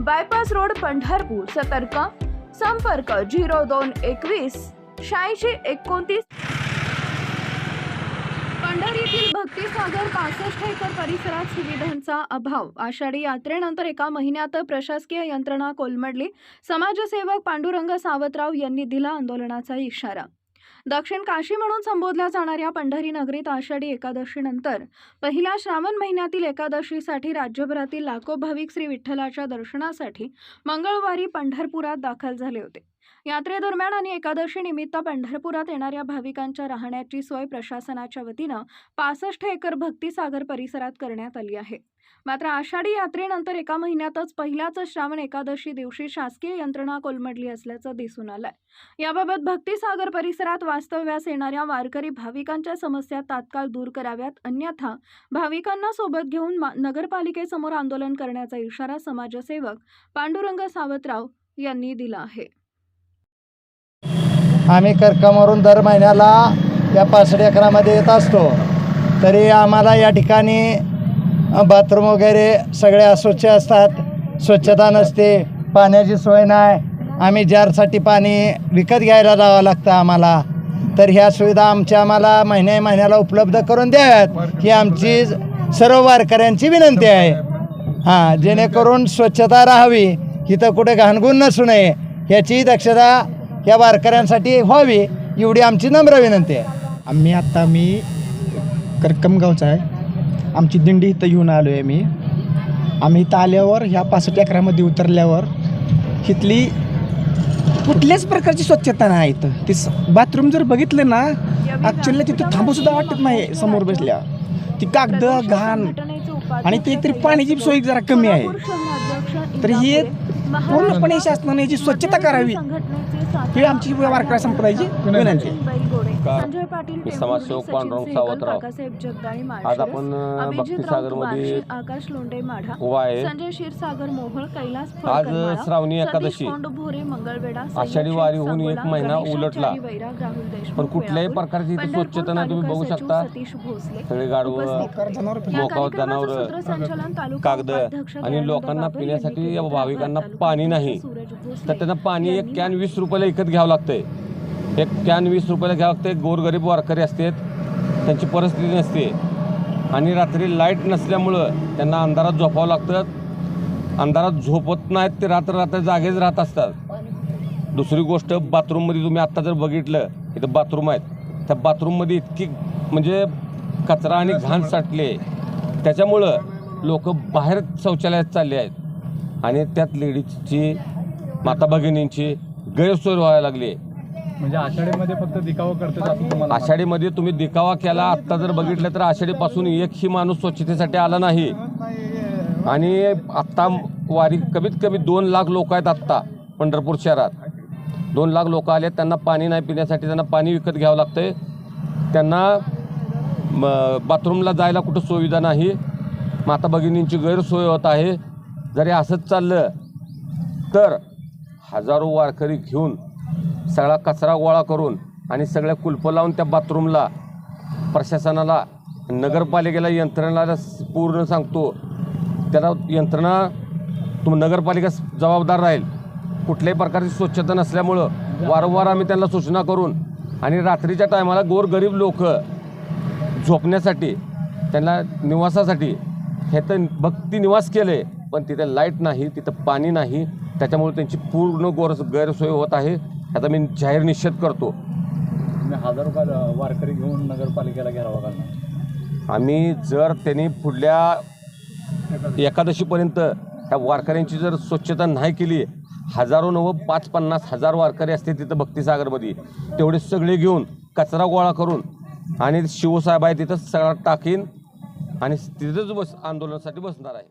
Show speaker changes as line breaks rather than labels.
Bypass road Pandharpur सतर्क संपर्क zero दोन एकवीस शहाऐंशी एकोणतीस. पंढरीतील भक्तिसागर पासष्ट एकर परिसरात सुविधांचा अभाव. आषाढी यात्रेनंतर एका महिन्यात प्रशासकीय यंत्रणा कोलमडली. समाजसेवक पांडुरंग सावतराव यांनी दिला आंदोलनाचा इशारा. दक्षिण काशी म्हणून संबोधल्या जाणाऱ्या पंढरी नगरीत आषाढी एकादशीनंतर पहिल्या श्रावण महिन्यातील एकादशीसाठी राज्यभरातील लाखो भाविक श्री विठ्ठलाच्या दर्शनासाठी मंगळवारी पंढरपुरात दाखल झाले होते. यात्रेदरम्यान आणि एकादशी निमित्त पंढरपुरात येणाऱ्या भाविकांच्या राहण्याची सोय प्रशासनाच्या वतीनं पासष्ट एकर भक्तीसागर परिसरात करण्यात आली आहे. मात्र आषाढी यात्रेनंतर एका महिन्यातच पहिल्याच श्रावण एकादशी दिवशी शासकीय यंत्रणा कोलमडली असल्याचं दिसून आलंय. याबाबत भक्तिसागर परिसरात वास्तव्यास येणाऱ्या वारकरी भाविकांच्या समस्या तात्काळ दूर कराव्यात अन्यथा भाविकांना सोबत घेऊन नगरपालिकेसमोर आंदोलन करण्याचा इशारा समाजसेवक पांडुरंग सावतराव यांनी दिला आहे.
आम्ही कर्कमावरून दर महिन्याला या पासष्ट एकरामध्ये येत असतो. तरी आम्हाला या ठिकाणी बाथरूम वगैरे सगळे अस्वच्छ असतात. स्वच्छता नसते. पाण्याची सोय नाही. आम्ही जारसाठी पाणी विकत घ्यायला जावं लागतं आम्हाला. तर ह्या सुविधा आमच्या आम्हाला महिन्या महिन्याला उपलब्ध करून द्याव्यात. ही आमची सर्व वारकऱ्यांची विनंती आहे. हां जेणेकरून स्वच्छता राहावी. इथं कुठे घाणगुण नसू नये. याची दक्षता या वारकऱ्यांसाठी व्हावी एवढी आमची नम्र विनंती आहे.
आम्ही आत्ता मी करकमगावचा आहे. आमची दिंडी इथं येऊन आलो आहे मी. आम्ही इथं आल्यावर ह्या पासष्ट अकरामध्ये उतरल्यावर इथली कुठल्याच प्रकारची स्वच्छता नाही इथं. ती बाथरूम जर बघितलं ना ॲक्च्युअली तिथं थांबूसुद्धा वाटत नाही समोर बसल्या. ती कागद घाण. आणि ते तरी पाण्याची सोय जरा कमी आहे. तर ही पूर्णपणे शासनाने याची स्वच्छता करावी ही आमची वारकरी संप्रदायाची विनंती आहे.
संजय पाटील
मी समाजसेवक पांडुरंग सावतराव. आज आपण, अ, भक्तिसागरमध्ये
आकाश लोंढे माढा
उभा आहे
संजय क्षीरसागर मोहोळ कैलास
आज श्रावणी एकादशी.
कोंड भोरे मंगळवेढा
आषाढी वारी होऊन एक महिना उलटला. पण कुठल्याही प्रकारची इथे स्वच्छता नाही तुम्ही बघू शकता
सचिव सतीश भोसले
सगळे गाडवं मोकावत जनावरं, कागद आणि लोकांना पिण्यासाठी. भाविकांना पाणी नाही. तर त्यांना पाणी एक कॅन वीस रुपयाला विकत घ्यावं लागतंय एक कॅन वीस रुपयाला घ्यावं लागतंय गोरगरीब वारकरी असतात त्यांची परिस्थिती नसते. आणि रात्री लाइट नसल्यामुळं त्यांना अंधारात झोपावं लागतं. अंधारात झोपत नाहीत ते रात्र रात्र जागेच राहत असतात. दुसरी गोष्ट बाथरूममध्ये तुम्ही आत्ता जर बघितलं इथं बाथरूम आहेत. त्या बाथरूममध्ये इतकी म्हणजे कचरा आणि घाण साठली. आहे त्याच्यामुळं लोक बाहेर शौचालयात चालले आहेत. आणि त्यात लेडीजची माता भगिनींची गैरसोय व्हायला लागली. आहे
म्हणजे आषाढीमध्ये फक्त दिखावा करतात असं तुम्हाला
आषाढीमध्ये तुम्ही दिखावा केला आत्ता जर बघितलं तर आषाढीपासून एकही माणूस स्वच्छतेसाठी आला नाही. आणि आत्ता वारी कमीत कमी दोन लाख लोक आहेत आत्ता पंढरपूर शहरात. दोन लाख लोक आले त्यांना पाणी नाही पिण्यासाठी त्यांना पाणी विकत घ्यावं लागतंय. त्यांना बाथरूमला जायला कुठं सुविधा नाही. माता भगिनींची गैरसोय होत आहे. जरी असंच चाललं तर हजारो वारकरी घेऊन सगळा कचरा गोळा करून आणि सगळ्या कुलपं लावून त्या बाथरूमला प्रशासनाला नगरपालिकेला यंत्रणेला पूर्ण सांगतो. त्याला यंत्रणा तुम नगरपालिका जबाबदार राहील. कुठल्याही प्रकारची स्वच्छता नसल्यामुळं वारंवार आम्ही त्यांना सूचना करून आणि रात्रीच्या टायमाला गोरगरीब लोक झोपण्यासाठी त्यांना निवासासाठी हे तर भक्ती निवास केले पण तिथे लाइट नाही तिथं पाणी नाही त्याच्यामुळे त्यांची पूर्ण गोर गैरसोय होत आहे. ह्याचा मी जाहीर निषेध करतो.
हजारो का वारकरी घेऊन नगरपालिकेला घेरावा घालणार.
आम्ही जर त्यांनी पुढल्या एकादशीपर्यंत ह्या वारकऱ्यांची जर स्वच्छता नाही केली हजारो नव पाच पन्नास हजार वारकरी असते तिथं भक्तिसागरमध्ये तेवढे सगळे घेऊन कचरा गोळा करून आणि शिवसाहेब आहे तिथं सगळा टाकीन आणि तिथंच बस आंदोलनासाठी बसणार आहे.